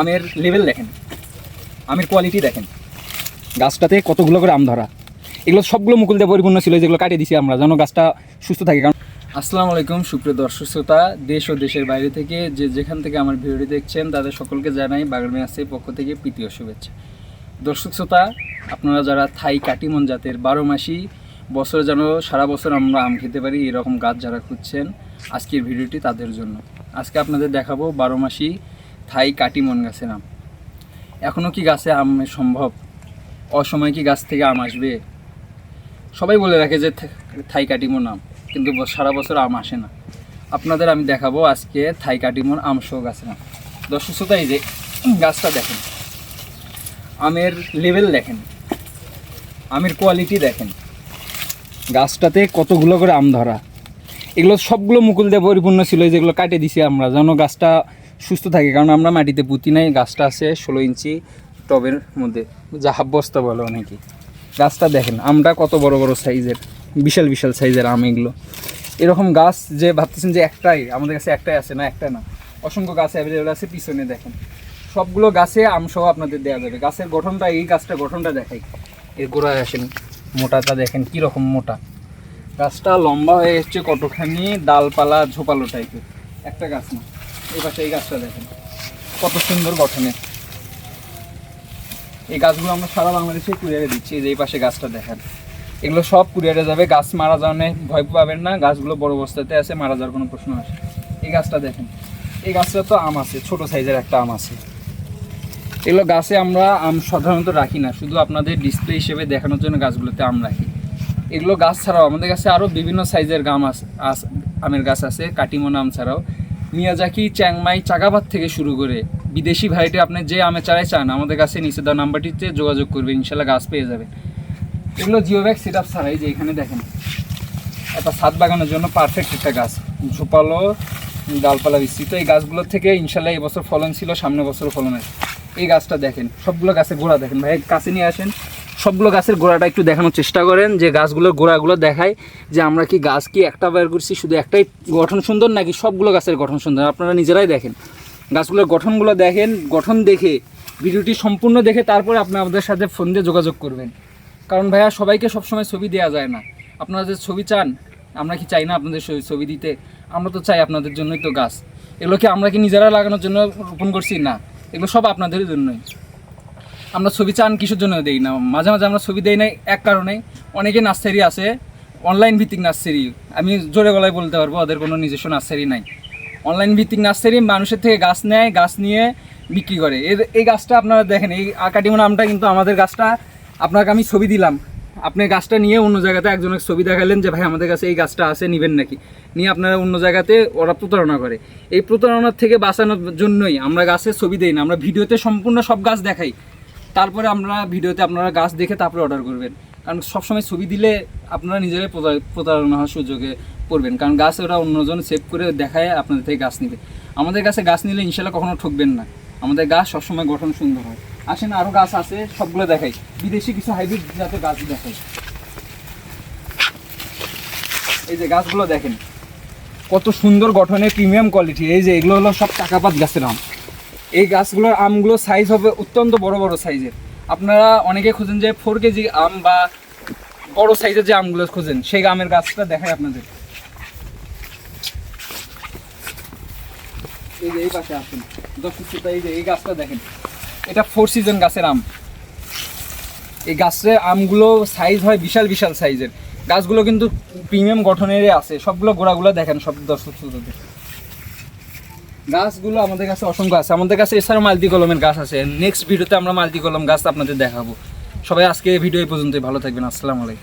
আমের লেভেল দেখেন। আমের কোয়ালিটি দেখেন। গাছটাতে কতগুলো করে আম ধরা। এগুলো সবগুলো মুকুল দিয়ে পরিপূর্ণ ছিল, যেগুলো কাটিয়ে দিছি আমরা, যেন গাছটা সুস্থ থাকে। কারণ আসসালামু আলাইকুম, সুপ্রিয় দর্শক শ্রোতা, দেশ ও দেশের বাইরে থেকে যে যেখান থেকে আমার ভিডিওটি দেখছেন, তাদের সকলকে জানাই বাগান মেয়াসের পক্ষ থেকে প্রীতীয় শুভেচ্ছা। দর্শক শ্রোতা, আপনারা যারা থাই কাটিমন জাতের বারো মাসি, বছরে যেন সারা বছর আমরা আম খেতে পারি, এরকম গাছ যারা খুঁজছেন, আজকের ভিডিওটি তাদের জন্য। আজকে আপনাদের দেখাবো বারো মাসি থাই কাটিমন গাছের আম এখনও কি গাছে আম সম্ভব? অসময়ে কি গাছ থেকে আম আসবে? সবাই বলে রাখে যে থাই কাটিমন আম, কিন্তু সারা বছর আম আসে না। আপনাদের আমি দেখাবো আজকে থাই কাটিমন আম সহ গাছের আম দর্শক শ্রোতা, এই যে গাছটা দেখেন, আমের লেভেল দেখেন, আমের কোয়ালিটি দেখেন। গাছটাতে কতগুলো করে আম ধরা? এগুলো সবগুলো মুকুল দিয়ে পরিপূর্ণ ছিল যেগুলো কাটে দিছি আমরা, যেন গাছটা সুস্থ থাকে, কারণ আমরা মাটিতে পুঁতি নাই, গাছটা আছে ষোলো ইঞ্চি টবের মধ্যে। জাহাব বস্তা বলে অনেকে। গাছটা দেখেন আমরা কত বড় বড় সাইজের, বিশাল বিশাল সাইজের আম এগুলো। এরকম গাছ যে ভাবতেছেন যে একটাই, আমাদের কাছে একটাই আছে না, একটা না। অসংখ্য গাছ অ্যাভেলেবেল আছে, পিছনে দেখেন। সবগুলো গাছে আম সহ আপনাদের দেওয়া যাবে। গাছের গঠনটা, এই গাছটা গঠনটা দেখাই। এর গোড়ায় আসেন, মোটাটা দেখেন কীরকম মোটা। গাছটা লম্বা হয়ে এসছে কতখানি, ডালপালা ঝোপালো টাইপের একটা গাছ না। এই এই গাছটা দেখেন। কত সুন্দর গঠনের এই গাছগুলো আমরা সারা বাংলাদেশে কুরিয়ারে দিচ্ছি, এই যে এই পাশে গাছটা দেখেন। এগুলো সব কুরিয়ারে যাবে, গাছ মারা যাওয়ানে ভয় পাবেন না, গাছগুলো বড় অবস্থাতে আছে, মারা যাওয়ার কোনো প্রশ্ন আসে এই গাছটা দেখেন, এই গাছটা তো আম আছে, ছোট সাইজের একটা আম আছে। এগুলো গাছে আমরা আম সাধারণত রাখি না, শুধু আপনাদের ডিসপ্লে হিসেবে দেখানোর জন্য গাছগুলোতে আম রাখি। এগুলো গাছ ছাড়াও আমাদের কাছে আরও বিভিন্ন সাইজের গাম আছে আমের গাছ আছে, কাটিমন আম ছাড়াও। মিয়াজাকি চ্যাংমাই চাগাবাদ থেকে শুরু করে বিদেশি ভ্যারাইটি আপনি যে আমে চারাই চান, আমাদের কাছে নিচে দেওয়া নাম্বারটিতে যোগাযোগ করবেন, ইনশাল্লাহ গাছ পেয়ে যাবেন। এগুলো জিও ব্যাগ সেট আপ ছাড়াই যে এখানে দেখেন, একটা ছাদ বাগানের জন্য পারফেক্ট একটা গাছ। ঝোপালো, ডালপালা বিস্তৃত, এই গাছগুলোর থেকে ইনশাল্লাহ এই বছর ফলন ছিল সামনে বছর ফলন আছে এই গাছটা দেখেন, সবগুলো গাছের গোড়া দেখেন। ভাই, কাছে নিয়ে আসেন। সবগুলো গাছের গোড়াটা একটু দেখানোর চেষ্টা করেন, যে গাছগুলোর গোড়াগুলো দেখায় যে আমরা কি গাছ কি একটা বের করছি, শুধু একটাই গঠন সুন্দর নাকি সবগুলো গাছের গঠন সুন্দর? আপনারা নিজেরাই দেখেন। গাছগুলোর গঠনগুলো দেখেন, গঠন দেখে, ভিডিওটি সম্পূর্ণ দেখে তারপরে আপনি আমাদের সাথে ফোন দিয়ে যোগাযোগ করবেন। কারণ ভাইয়া, সবাইকে সবসময় ছবি দেওয়া যায় না। আপনারা যে ছবি চান, আমরা কি চাই না আপনাদের ছবি- দিতে? আমরা তো চাই আপনাদের জন্যই তো গাছ। এগুলোকে আমরা কি নিজেরা লাগানোর জন্য রোপণ করছি? না। এগুলো সব আপনাদের জন্যই। আমরা ছবি চান কিসের জন্য দেই না? মাঝে মাঝে আমরা ছবি দেই না এক কারণে অনেকে নার্সারি আছে অনলাইন ভিত্তিক নার্সারি। আমি জোরে গলায় বলতে পারব, ওদের কোনো নিজস্ব নার্সারি নাই। অনলাইন ভিত্তিক নার্সারি মানুষের থেকে গাছ নেয়, গাছ নিয়ে বিক্রি করে। এর, এই গাছটা আপনারা দেখেন, এই আকাটিমন আমটা কিন্তু আমাদের গাছটা, আপনাকে আমি ছবি দিলাম। আপনি গাছটা নিয়ে অন্য জায়গাতে একজনের ছবি দেখালেন যে, ভাই, আমাদের কাছে এই গাছটা আছে, নেবেন নাকি? নিয়ে আপনারা অন্য জায়গাতে ওরা প্রতারণা করে। এই প্রতারণার থেকে বাঁচানোর জন্যই আমরা গাছের ছবি দেই না, আমরা ভিডিওতে সম্পূর্ণ সব গাছ দেখাই। তারপরে আমরা ভিডিওতে আপনারা গাছ দেখে তারপরে অর্ডার করবেন। কারণ সবসময় ছবি দিলে আপনারা নিজেরাই প্রতার- প্রতারণা হওয়ার সুযোগে পড়বেন। কারণ গাছ ওরা অন্যজন সেভ করে দেখায় আপনাদের থেকে গাছ নেবে। আমাদের কাছে গাছ নিলে ইনশাল্লাহ কখনো ঠকবেন না। আমাদের গাছ সবসময় গঠন সুন্দর হয়। আসেন আরও গাছ আছে, সবগুলো দেখাই। বিদেশি কিছু হাইব্রিড জাতের গাছ দেখাই। এই যে গাছগুলো দেখেন। কত সুন্দর গঠনের প্রিমিয়াম কোয়ালিটি এই যে এগুলো হলো সব টাকাপাত গাছের আম। এই গাছগুলোর আমগুলো সাইজ হবে অত্যন্ত বড় বড় সাইজের আপনারা অনেকে খোঁজেন যে ফোর কেজি আম বা বড় সাইজের যে আমগুলো খোঁজেন, সেই আমের গাছটা দেখায় আপনাদের। এই যে এই এই গাছটা দেখেন। এটা ফোর সিজন গাছের আম। এই গাছের আমগুলো সাইজ হয় বিশাল বিশাল সাইজের গাছগুলো কিন্তু প্রিমিয়াম গঠনেরই আছে। সবগুলো গোড়াগুলো দেখেন সব দর্শক শ্রোতাদের গাছগুলো আমাদের কাছে অসংখ্য আছে। আমাদের কাছে এছাড়াও মালতি কলমের গাছ আছে। নেক্সট ভিডিওতে আমরা মালতি কলম গাছ আপনাদের দেখাবো। সবাই আজকে ভিডিও এই পর্যন্তই। ভালো থাকবেন। আসসালামু আলাইকুম।